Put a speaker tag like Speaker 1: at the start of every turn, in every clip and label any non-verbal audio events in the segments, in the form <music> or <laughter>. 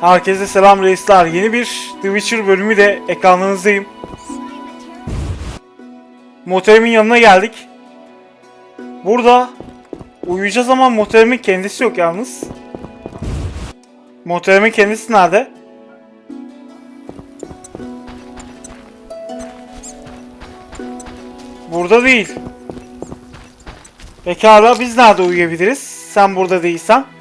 Speaker 1: Herkese selam reisler. Yeni bir The Witcher bölümü de ekranlarınızdayım. Motorimin yanına geldik. Burada uyuyacağız ama motorimin kendisi yok yalnız. Motorimin kendisi nerede? Burada değil. Pekala biz nerede uyuyabiliriz? Sen burada değilsen.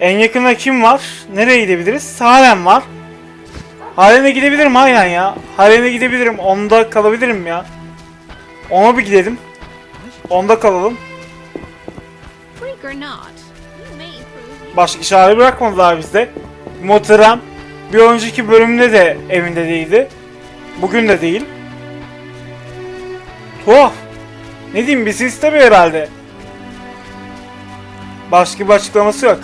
Speaker 1: En yakında kim var? Nereye gidebiliriz? Harem var. Harem'e gidebilirim aynen ya. Harem'e gidebilirim. Onda kalabilirim ya. Ona bir gidelim. Onda kalalım. Başka çare bırakmadılar bizde. Motorem bir önceki bölümde de evinde değildi. Bugün de değil. Tuhaf. Ne diyeyim bizi istemiyor herhalde. Başka bir açıklaması yok.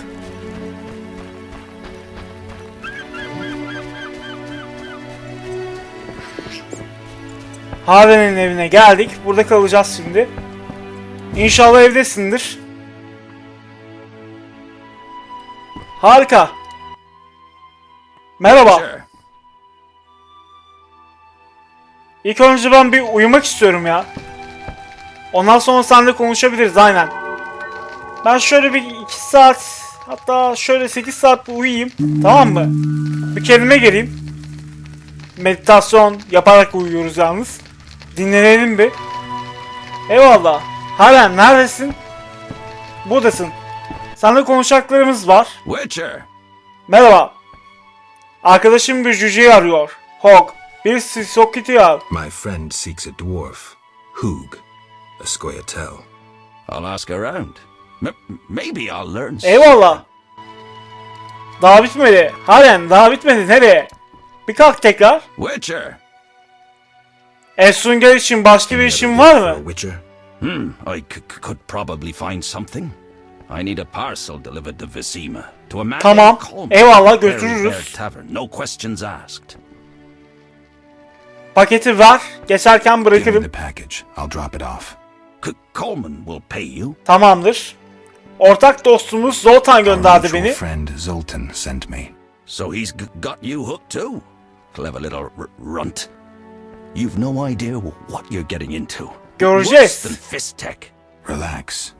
Speaker 1: Haden'in evine geldik. Burada kalacağız şimdi. İnşallah evdesindir. Harika. Merhaba. İlk önce ben bir uyumak istiyorum ya. Ondan sonra seninle konuşabiliriz aynen. Ben şöyle bir 2 saat hatta şöyle 8 saat bir uyuyayım. Tamam mı? Bir kendime geleyim. Meditasyon yaparak uyuyoruz yalnız. Dinlenelim bir. Eyvallah. Halen neredesin? Buradasın. Seninle konuşacaklarımız var.
Speaker 2: Witcher.
Speaker 1: Merhaba. Arkadaşım bir cüceyi arıyor. Hog. Bir sisokiti al.
Speaker 3: My friend seeks a dwarf, Hoog, a Scoia'tael.
Speaker 2: I'll ask around. M- maybe I'll learn.
Speaker 1: Eyvallah. Daha bitmedi. Halen daha bitmedi. Nereye? Bir kalk tekrar.
Speaker 2: Witcher.
Speaker 1: Esunger için başka bir
Speaker 3: Any
Speaker 1: işin
Speaker 3: other
Speaker 1: var mı?
Speaker 3: Witcher?
Speaker 2: Hmm. I c- c- could probably find something. I need a parcel delivered to Visima to a man
Speaker 1: Tamam. Eyvallah götürürüz.
Speaker 2: Tavern. No questions asked.
Speaker 1: Paketi ver. Geçerken bırakırım.
Speaker 3: the package. I'll drop it off.
Speaker 2: C- Coleman will pay you.
Speaker 1: Tamamdır. Ortak dostumuz Zoltan gönderdi beni.
Speaker 3: friend Zoltan sent me.
Speaker 2: So he's g- got you hooked too. Clever little r- runt. You've no idea what you're getting into.
Speaker 1: Göreceğiz.
Speaker 2: Worse than fist tech.
Speaker 3: Relax.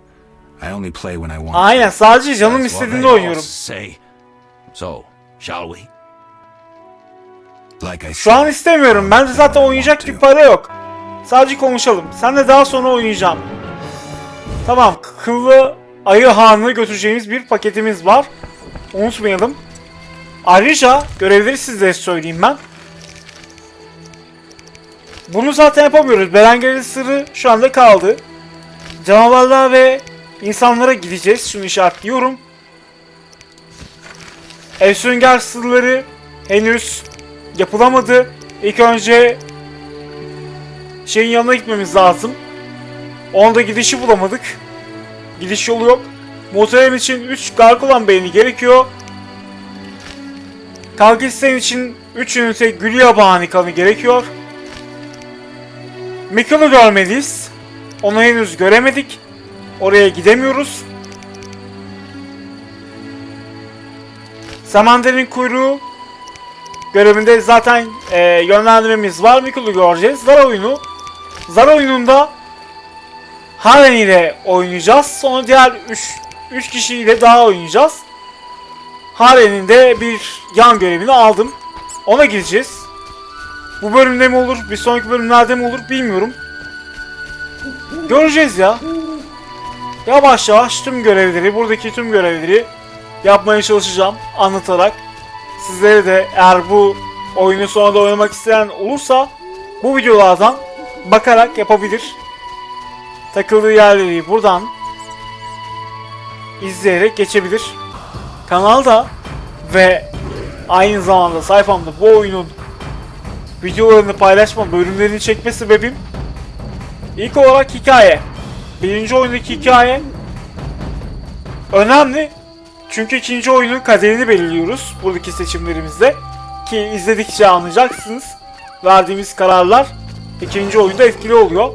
Speaker 3: I only play when I want.
Speaker 1: Aynen sadece canım istediğinde oynuyorum.
Speaker 2: Say. So, shall we?
Speaker 3: Like I
Speaker 1: Şu an istemiyorum. Bende zaten oynayacak bir para yok. Sadece konuşalım. Sen de daha sonra oynayacağım. Tamam. Kıllı Ayı Hanı'nı götüreceğimiz bir paketimiz var. Unutmayalım. Ayrıca görevleri sizlere söyleyeyim ben. Bunu zaten yapamıyoruz. Berenger'in sırrı şu anda kaldı. Canavarlar ve insanlara gideceğiz. Şunu işaretliyorum. Efsünger sırları henüz yapılamadı. İlk önce şeyin yanına gitmemiz lazım. Onda gidişi bulamadık. Gidiş yolu yok. Motorem için 3 Gargolan beyni gerekiyor. Kalkisten için 3 ünite gül yabani kanı gerekiyor. Mikkel'ı görmeliyiz. Onu henüz göremedik. Oraya gidemiyoruz. Samander'in kuyruğu görevinde zaten e, yönlendirmemiz var. Mikkel'ı göreceğiz. Zar oyunu. Zar oyununda Haren ile oynayacağız. Sonra diğer 3 3 kişiyle daha oynayacağız. Haren'in de bir yan görevini aldım. Ona gideceğiz. Bu bölümde mi olur, bir sonraki bölümlerde mi olur bilmiyorum. Göreceğiz ya. Yavaş yavaş tüm görevleri, buradaki tüm görevleri yapmaya çalışacağım anlatarak. Sizlere de eğer bu oyunu sonra da oynamak isteyen olursa bu videolardan bakarak yapabilir. Takıldığı yerleri buradan izleyerek geçebilir. Kanalda ve aynı zamanda sayfamda bu oyunun videolarını paylaşma, bölümlerini çekme sebebim ilk olarak hikaye. Birinci oyundaki hikaye önemli. Çünkü ikinci oyunun kaderini belirliyoruz buradaki seçimlerimizde. Ki izledikçe anlayacaksınız. Verdiğimiz kararlar ikinci oyunda etkili oluyor.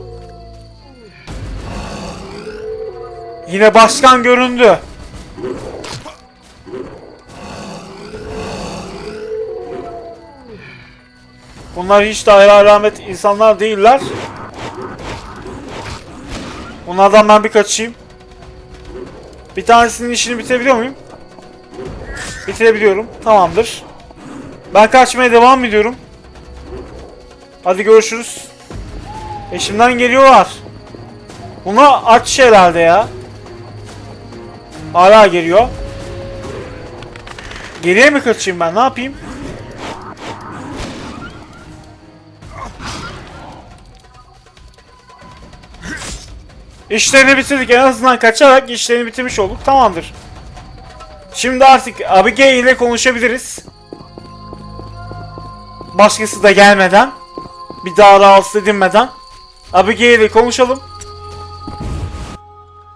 Speaker 1: Yine başkan göründü. Bunlar hiç de hayra alamet insanlar değiller. Bunlardan ben bir kaçayım. Bir tanesinin işini bitirebiliyor muyum? Bitirebiliyorum. Tamamdır. Ben kaçmaya devam ediyorum. Hadi görüşürüz. Eşimden geliyorlar. Buna aç herhalde ya. Hala geliyor. Geriye mi kaçayım ben? Ne yapayım? İşlerini bitirdik. En azından kaçarak işlerini bitirmiş olduk. Tamamdır. Şimdi artık Abigail ile konuşabiliriz. Başkası da gelmeden. Bir daha rahatsız edilmeden. Abigail ile konuşalım.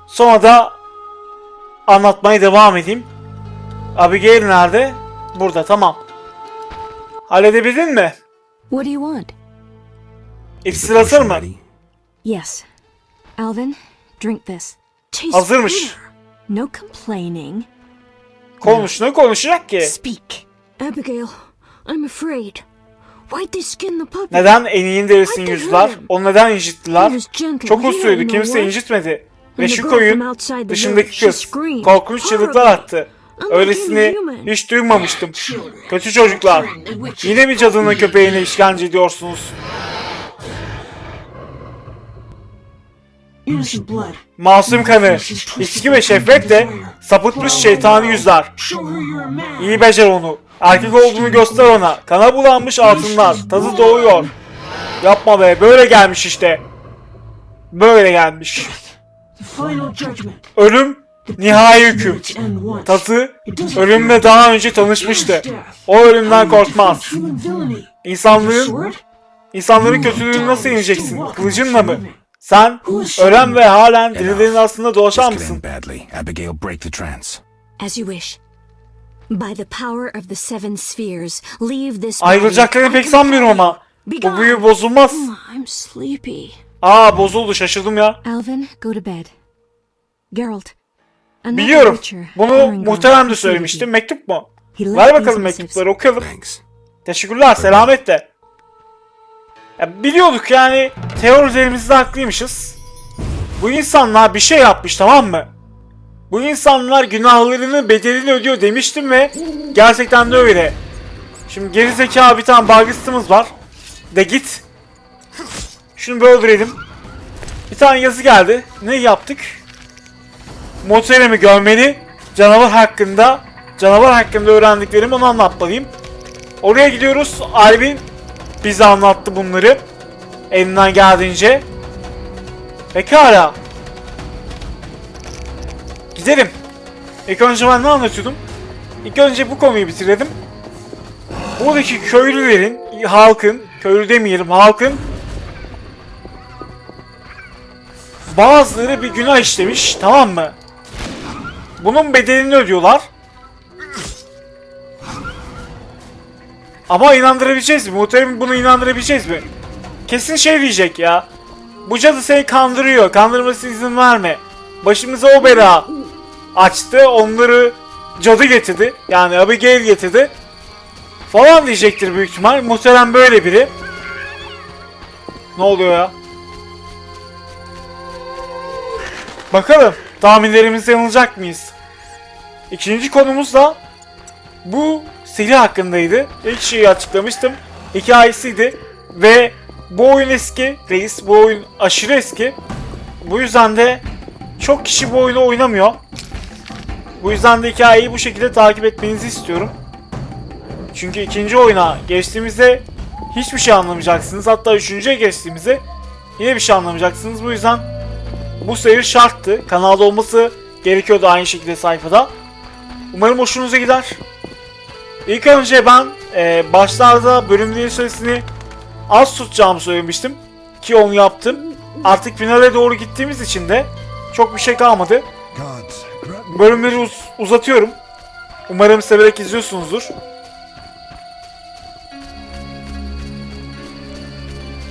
Speaker 1: Sonra da anlatmaya devam edeyim. Abigail nerede? Burada tamam. Halledebildin mi?
Speaker 4: What do you want?
Speaker 1: İksir hazır mı?
Speaker 4: Yes. Alvin, drink this. Tastes
Speaker 1: Hazırmış.
Speaker 4: No complaining.
Speaker 1: Konuş ne konuşacak ki?
Speaker 4: Speak. Abigail, I'm afraid. Why'd they skin the puppy?
Speaker 1: Neden eniğin derisini yüzdüler? Onu neden incittiler?
Speaker 4: He was gentle.
Speaker 1: Çok usluydu. Kimse incitmedi. Ve şu koyun dışındaki kız korkunç çığlıklar attı. Öylesini hiç duymamıştım. Kötü çocuklar. Yine mi cadının köpeğine işkence ediyorsunuz? Masum kanı, içki ve şehvet de sapıtmış şeytani yüzler. İyi becer onu. Erkek olduğunu göster ona. Kana bulanmış altınlar. Tazı doğuyor. Yapma be. Böyle gelmiş işte. Böyle gelmiş. Ölüm nihai hüküm. Tazı ölümle daha önce tanışmıştı. O ölümden korkmaz. İnsanlığın, insanların kötülüğünü nasıl yeneceksin? Kılıcınla mı? Sen ölen ve halen dirilerin aslında dolaşan mısın?
Speaker 3: Abigail, break the trance.
Speaker 4: As you wish. By the power of the seven spheres, leave this body.
Speaker 1: Ayrılacaklarını pek sanmıyorum ama. Bu büyü bozulmaz.
Speaker 4: I'm sleepy.
Speaker 1: Aa bozuldu şaşırdım ya.
Speaker 4: Alvin, go to bed. Geralt. another
Speaker 1: Biliyorum. Bunu muhtemelen de söylemiştim. Mektup mu? Ver bakalım mektupları okuyalım. Teşekkürler selametle. Ya biliyorduk yani teorilerimizde haklıymışız. Bu insanlar bir şey yapmış tamam mı? Bu insanlar günahlarının bedelini ödüyor demiştim ve gerçekten de öyle. Şimdi gerizekalı bir tane bargıstımız var. De git. Şunu bir öldürelim. Bir tane yazı geldi. Ne yaptık? Motelemi görmeli. Canavar hakkında canavar hakkında öğrendiklerimi onu anlatmalıyım. Oraya gidiyoruz. Alvin bize anlattı bunları. Elinden geldiğince. Pekala. Gidelim. İlk önce ben ne anlatıyordum? İlk önce bu konuyu bitirelim. Buradaki köylülerin, halkın, köylü demeyelim halkın bazıları bir günah işlemiş tamam mı? Bunun bedelini ödüyorlar. Ama inandırabileceğiz mi? Muhtemelen bunu inandırabileceğiz mi? Kesin şey diyecek ya. Bu cadı seni kandırıyor. Kandırmasına izin verme. Başımıza o bela açtı. Onları cadı getirdi. Yani Abigail getirdi. Falan diyecektir büyük ihtimal. Muhtemelen böyle biri. Ne oluyor ya? Bakalım tahminlerimizde yanılacak mıyız? İkinci konumuz da bu silah hakkındaydı. İlk şeyi açıklamıştım. Hikayesiydi. Ve bu oyun eski. Reis bu oyun aşırı eski. Bu yüzden de çok kişi bu oyunu oynamıyor. Bu yüzden de hikayeyi bu şekilde takip etmenizi istiyorum. Çünkü ikinci oyuna geçtiğimizde hiçbir şey anlamayacaksınız. Hatta üçüncüye geçtiğimizde yine bir şey anlamayacaksınız. Bu yüzden bu seyir şarttı. Kanalda olması gerekiyordu aynı şekilde sayfada. Umarım hoşunuza gider. İlk önce ben e, başlarda bölümlerin süresini az tutacağımı söylemiştim. Ki onu yaptım. Artık finale doğru gittiğimiz için de çok bir şey kalmadı. Bölümleri uz- uzatıyorum. Umarım severek izliyorsunuzdur.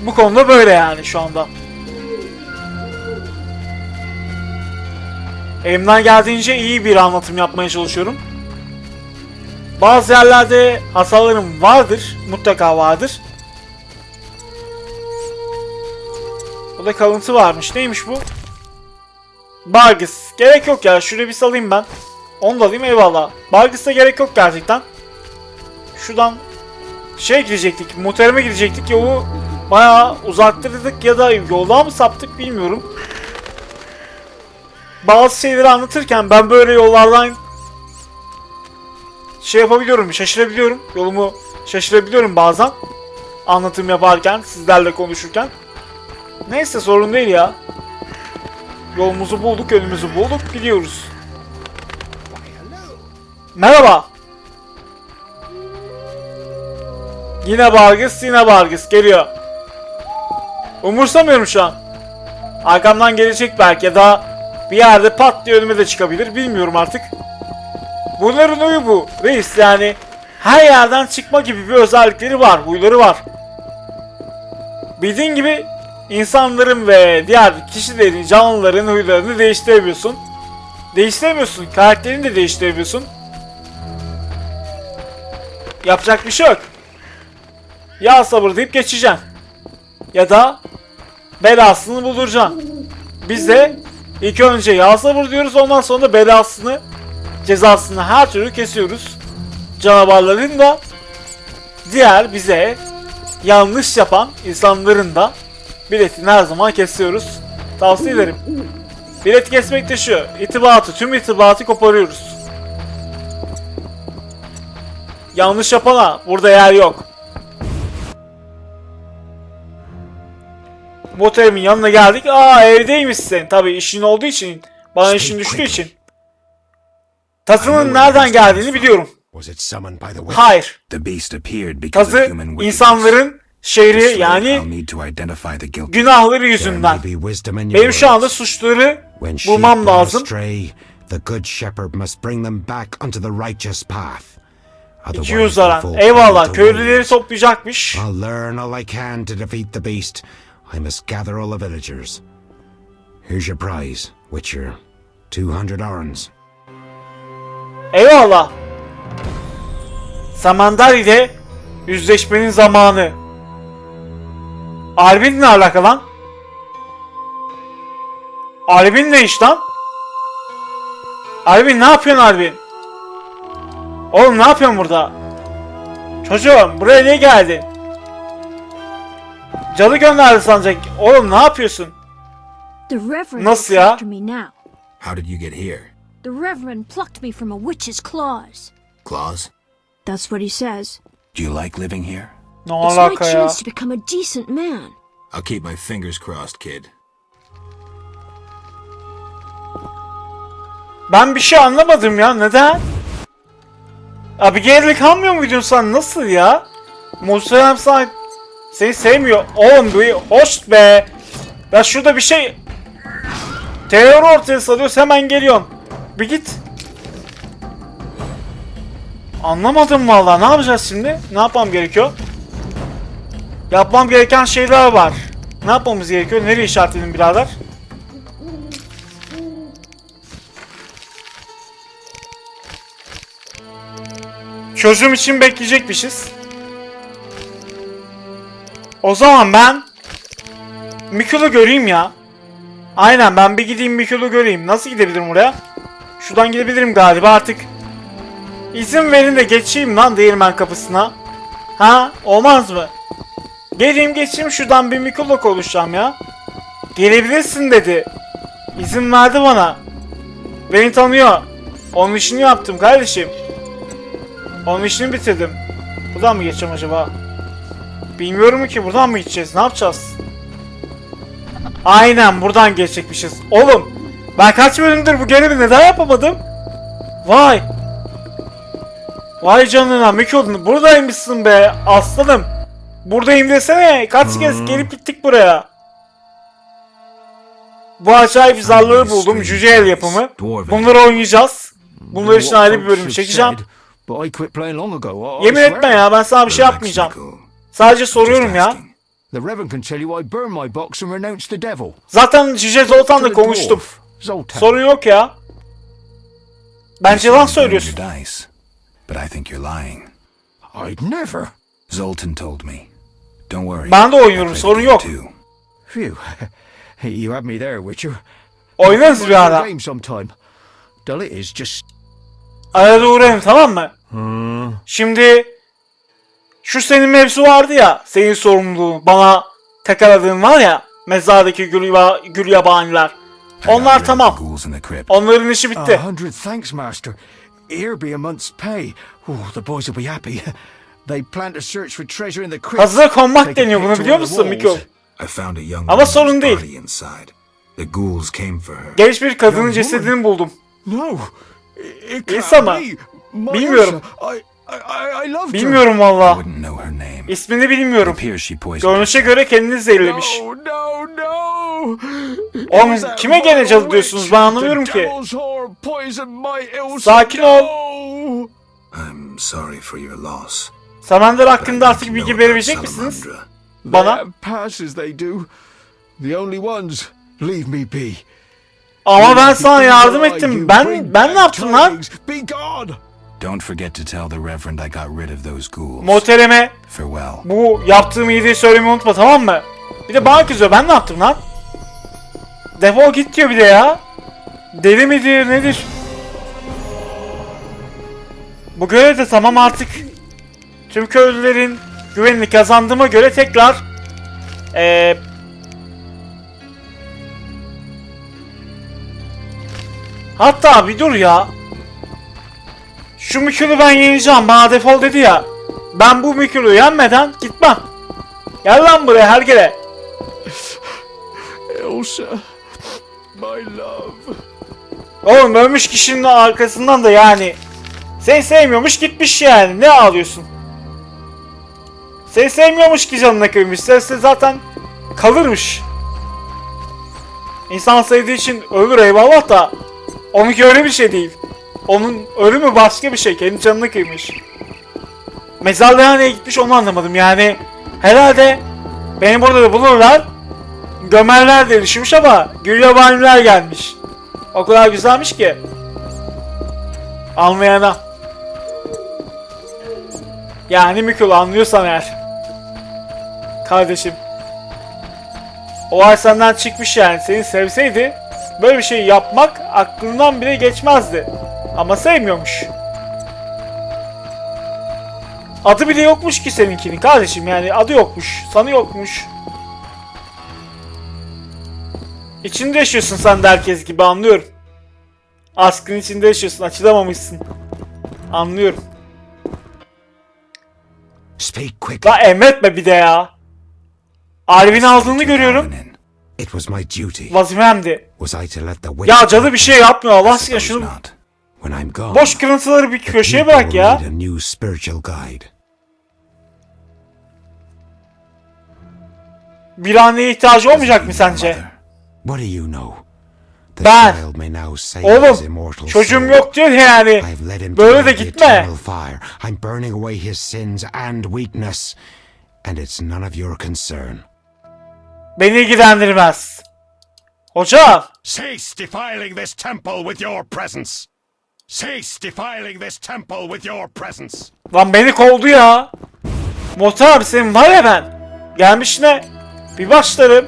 Speaker 1: Bu konuda böyle yani şu anda. Elimden geldiğince iyi bir anlatım yapmaya çalışıyorum. Bazı yerlerde hatalarım vardır, mutlaka vardır. Burada kalıntı varmış. Neymiş bu? Bargis. Gerek yok ya. Şuraya bir salayım ben. Onu da alayım eyvallah. Bargis'e gerek yok gerçekten. Şuradan şey gidecektik. Muhtereme gidecektik. Yolu bayağı uzaktırdık ya da yoldan mı saptık bilmiyorum. Bazı şeyleri anlatırken ben böyle yollardan şey yapabiliyorum, şaşırabiliyorum. Yolumu şaşırabiliyorum bazen. Anlatım yaparken, sizlerle konuşurken. Neyse sorun değil ya. Yolumuzu bulduk, önümüzü bulduk, gidiyoruz. Merhaba. Yine Bargis, yine Bargis geliyor. Umursamıyorum şu an. Arkamdan gelecek belki ya da bir yerde pat diye önüme de çıkabilir. Bilmiyorum artık. Bunların huyu bu. Reis yani her yerden çıkma gibi bir özellikleri var, huyları var. Bildiğin gibi insanların ve diğer kişilerin, canlıların huylarını değiştirebiliyorsun. Değiştiremiyorsun. Karakterini de değiştirebiliyorsun. Yapacak bir şey yok. Ya sabır deyip geçeceksin. Ya da belasını bulduracaksın. Biz de ilk önce ya sabır diyoruz ondan sonra belasını, cezasını her türlü kesiyoruz. Canavarların da diğer bize yanlış yapan insanların da biletini her zaman kesiyoruz. Tavsiye ederim. Bilet kesmek de şu. itibatı, tüm itibatı koparıyoruz. Yanlış yapana burada yer yok. Motorimin yanına geldik. Aa evdeymişsin. Tabii işin olduğu için. Bana işin düştüğü için. Tasının nereden geldiğini biliyorum. Hayır. Tazı insanların şehri yani günahları yüzünden. Benim şu anda suçları bulmam lazım. 200
Speaker 3: they'll
Speaker 1: aran. Eyvallah köylüleri toplayacakmış.
Speaker 3: I'll learn all I can to defeat the beast. I must gather all the villagers. Here's your prize, Witcher. 200 arons.
Speaker 1: Eyvallah. Samandar ile yüzleşmenin zamanı. Albin ne alaka lan? Albin ne iş lan? Albin ne yapıyorsun Albin? Oğlum ne yapıyorsun burada? Çocuğum buraya niye geldin? Cadı gönderdi sanacak. Oğlum ne yapıyorsun? Nasıl ya?
Speaker 3: How did you get here?
Speaker 4: The Reverend plucked me from a witch's claws.
Speaker 3: Claws?
Speaker 4: That's what he says.
Speaker 3: Do you like living here?
Speaker 1: Ne
Speaker 4: It's my
Speaker 1: alaka ya?
Speaker 4: chance to become a decent man.
Speaker 3: I'll keep my fingers crossed, kid.
Speaker 1: Ben bir şey anlamadım ya. Neden? Abi gerilik kalmıyor muydun sen? Nasıl ya? Muhtemelen sana seni sevmiyor. Oğlum bu hoş be. Ya şurada bir şey terör ortaya salıyoruz hemen geliyorsun. Bir git. Anlamadım vallahi. Ne yapacağız şimdi? Ne yapmam gerekiyor? Yapmam gereken şeyler var. Ne yapmamız gerekiyor? Nereye işaretledin birader? Çözüm için bekleyecekmişiz. O zaman ben Mikül'ü göreyim ya. Aynen ben bir gideyim Mikül'ü göreyim. Nasıl gidebilirim oraya? Şuradan gidebilirim galiba artık. İzin verin de geçeyim lan değirmen kapısına. Ha olmaz mı? Geleyim geçeyim şuradan bir Mikül'le konuşacağım ya. Gelebilirsin dedi. İzin verdi bana. Beni tanıyor. Onun işini yaptım kardeşim. Onun işini bitirdim. Buradan mı geçeceğim acaba? Bilmiyorum ki buradan mı gideceğiz? Ne yapacağız? Aynen buradan geçecekmişiz. Oğlum ben kaç bölümdür bu görevi neden yapamadım? Vay. Vay canına Mikol buradaymışsın be aslanım. Buradayım desene. Kaç kez gelip gittik buraya. Bu acayip zarları buldum. Cüce el yapımı. Bunları oynayacağız. Bunlar için ayrı bir bölüm çekeceğim. Yemin etme ya ben sana bir şey yapmayacağım. Sadece soruyorum ya. Zaten Cüce Zoltan'la konuştum. Sorun yok ya. Bence yalan söylüyorsun.
Speaker 3: your dice, but I think you're lying.
Speaker 5: I'd never.
Speaker 3: Zoltan told me. Don't worry.
Speaker 1: Ben de oynuyorum sorun yok.
Speaker 3: too.
Speaker 5: Phew. <laughs> You had me there, Witcher.
Speaker 1: Oynarız bir ara.
Speaker 5: game sometime. Dull it is just
Speaker 1: Arada uğrayalım tamam mı? Şimdi şu senin mevzu vardı ya. Senin sorumluluğun. Bana tekaladığın var ya. Mezardaki gül, yaba, gül yabaniler. Onlar tamam. Onların işi bitti.
Speaker 5: a hundred thanks, Master. Here be a month's pay. Oh, the boys will be happy. <laughs> They plan to search for treasure in the crypt.
Speaker 1: Hazıra konmak deniyor bunu biliyor musun Mikko?
Speaker 5: walls.
Speaker 6: I found a young
Speaker 1: Ama
Speaker 6: woman's
Speaker 1: sorun değil.
Speaker 6: body inside. The ghouls came for her.
Speaker 1: Genç bir kadının cesedini buldum.
Speaker 5: No, it,
Speaker 1: ama. Bilmiyorum. Bilmiyorum valla.
Speaker 2: wouldn't know her name.
Speaker 1: İsmini bilmiyorum. Görünüşe göre kendini zehirlemiş.
Speaker 5: No, no, no.
Speaker 1: Oğlum, kime gene çalıyorsunuz?
Speaker 5: witch.
Speaker 1: Ben anlamıyorum ki. Sakin ol.
Speaker 6: I'm sorry for your loss. I
Speaker 1: hakkında artık bilgi verebilecek misiniz? Bana.
Speaker 5: passes, they do. The only ones. Leave me be.
Speaker 1: Ama ben sana yardım ettim. Ben ben ne yaptım lan?
Speaker 5: Be gone.
Speaker 2: Don't forget to tell the Reverend I got rid of those ghouls.
Speaker 1: Moteleme
Speaker 2: Farewell.
Speaker 1: bu yaptığım iyiliği söylemeyi unutma tamam mı? Bir de bana kızıyor. Ben ne yaptım lan? Defol git diyor bir de ya. Deli midir nedir? Bu görev de tamam artık. Tüm köylülerin güvenini kazandığıma göre tekrar eee Hatta bir dur ya. Şu Mikül'ü ben yeneceğim. Bana defol dedi ya. Ben bu Mikül'ü yenmeden gitmem. Gel lan buraya hergele. <laughs>
Speaker 5: Elsa. My love.
Speaker 1: Oğlum ölmüş kişinin arkasından da yani. Seni sevmiyormuş gitmiş yani. Ne ağlıyorsun? Seni sevmiyormuş ki canına kıymış. Sevse zaten kalırmış. İnsan sevdiği için ölür eyvallah da. Onunki öyle bir şey değil. Onun ölümü başka bir şey. Kendi canına kıymış. Mezarlığa nereye gitmiş onu anlamadım yani. Herhalde beni burada da bulurlar. Gömerler diye düşünmüş ama gül yabaniler gelmiş. O kadar güzelmiş ki. Anlayana. Yani Mikul anlıyorsan eğer. Kardeşim. Olay senden çıkmış yani. Seni sevseydi böyle bir şey yapmak aklından bile geçmezdi. Ama sevmiyormuş. Adı bile yokmuş ki seninkinin kardeşim yani adı yokmuş. Sanı yokmuş. İçinde yaşıyorsun sen de herkes gibi anlıyorum. Askın içinde yaşıyorsun açılamamışsın. Anlıyorum.
Speaker 3: Speak quick.
Speaker 1: La emretme bir de ya. Alvin aldığını görüyorum.
Speaker 3: It was my duty.
Speaker 1: Vazifemdi.
Speaker 3: Was I to let the witch
Speaker 1: Ya cadı bir şey yapmıyor Allah aşkına şunu
Speaker 3: when I'm gone?
Speaker 1: boş kırıntıları bir köşeye bırak ya.
Speaker 3: a new spiritual guide.
Speaker 1: Bir anneye ihtiyacı olmayacak mı sence?
Speaker 3: What do you know?
Speaker 1: Ben- Oğlum çocuğum yok diyor yani. Böyle de gitme.
Speaker 3: I'm burning away his sins and weakness, and it's none of your concern.
Speaker 1: Beni ilgilendirmez. Hocam
Speaker 7: Cease defiling this temple with your presence. Cease defiling this temple with your presence.
Speaker 1: lan beni kovdu ya. Motor abi senin var ya ben. Gelmişine bir başlarım.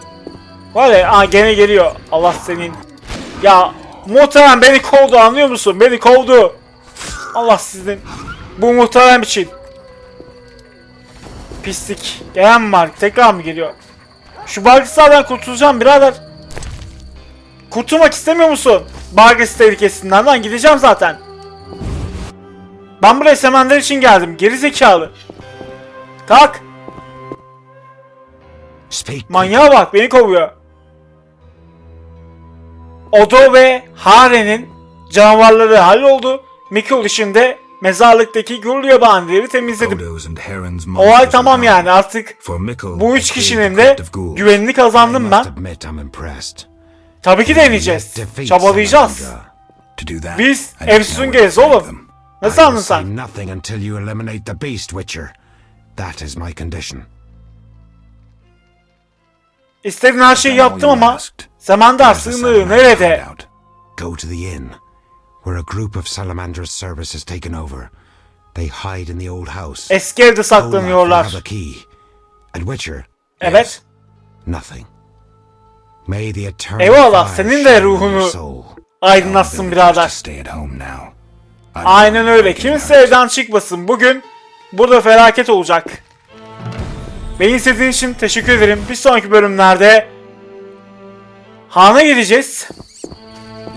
Speaker 1: Var ya aa gene geliyor. Allah senin. Ya muhterem beni kovdu anlıyor musun? Beni kovdu. Allah sizin. Bu muhterem için. Pislik. Gelen mi var? Tekrar mı geliyor? Şu Bargistar'dan kurtulacağım birader. Kurtulmak istemiyor musun? Bargis tehlikesinden lan gideceğim zaten. Ben buraya semenler için geldim. Geri zekalı. Kalk. Manyağa bak beni kovuyor. Odo ve Hare'nin canavarları halloldu. Mikul işinde mezarlıktaki gül yabanileri temizledim. Olay
Speaker 6: monsters
Speaker 1: tamam yani artık bu üç kişinin de güvenini kazandım ben. Tabii ki deneyeceğiz. Çabalayacağız. Biz Efsun Gez oğlum. Nasıl anladın sen?
Speaker 3: nothing until you eliminate the beast, Witcher. That is my condition.
Speaker 1: İstediğin her şeyi yaptım ama sığınığı
Speaker 2: Salamander
Speaker 1: nerede?
Speaker 3: Go to the inn, where a group of Salamandra's service has taken over. They hide in the old house.
Speaker 1: Eski evde saklanıyorlar.
Speaker 3: have a key. And Witcher,
Speaker 1: Evet.
Speaker 3: nothing. May the eternal
Speaker 1: Eyvallah, senin de ruhunu aydınlatsın birader. Aynen öyle. Kimse evden çıkmasın. Bugün burada felaket olacak. Beni izlediğin için teşekkür ederim. Bir sonraki bölümlerde Han'a gideceğiz.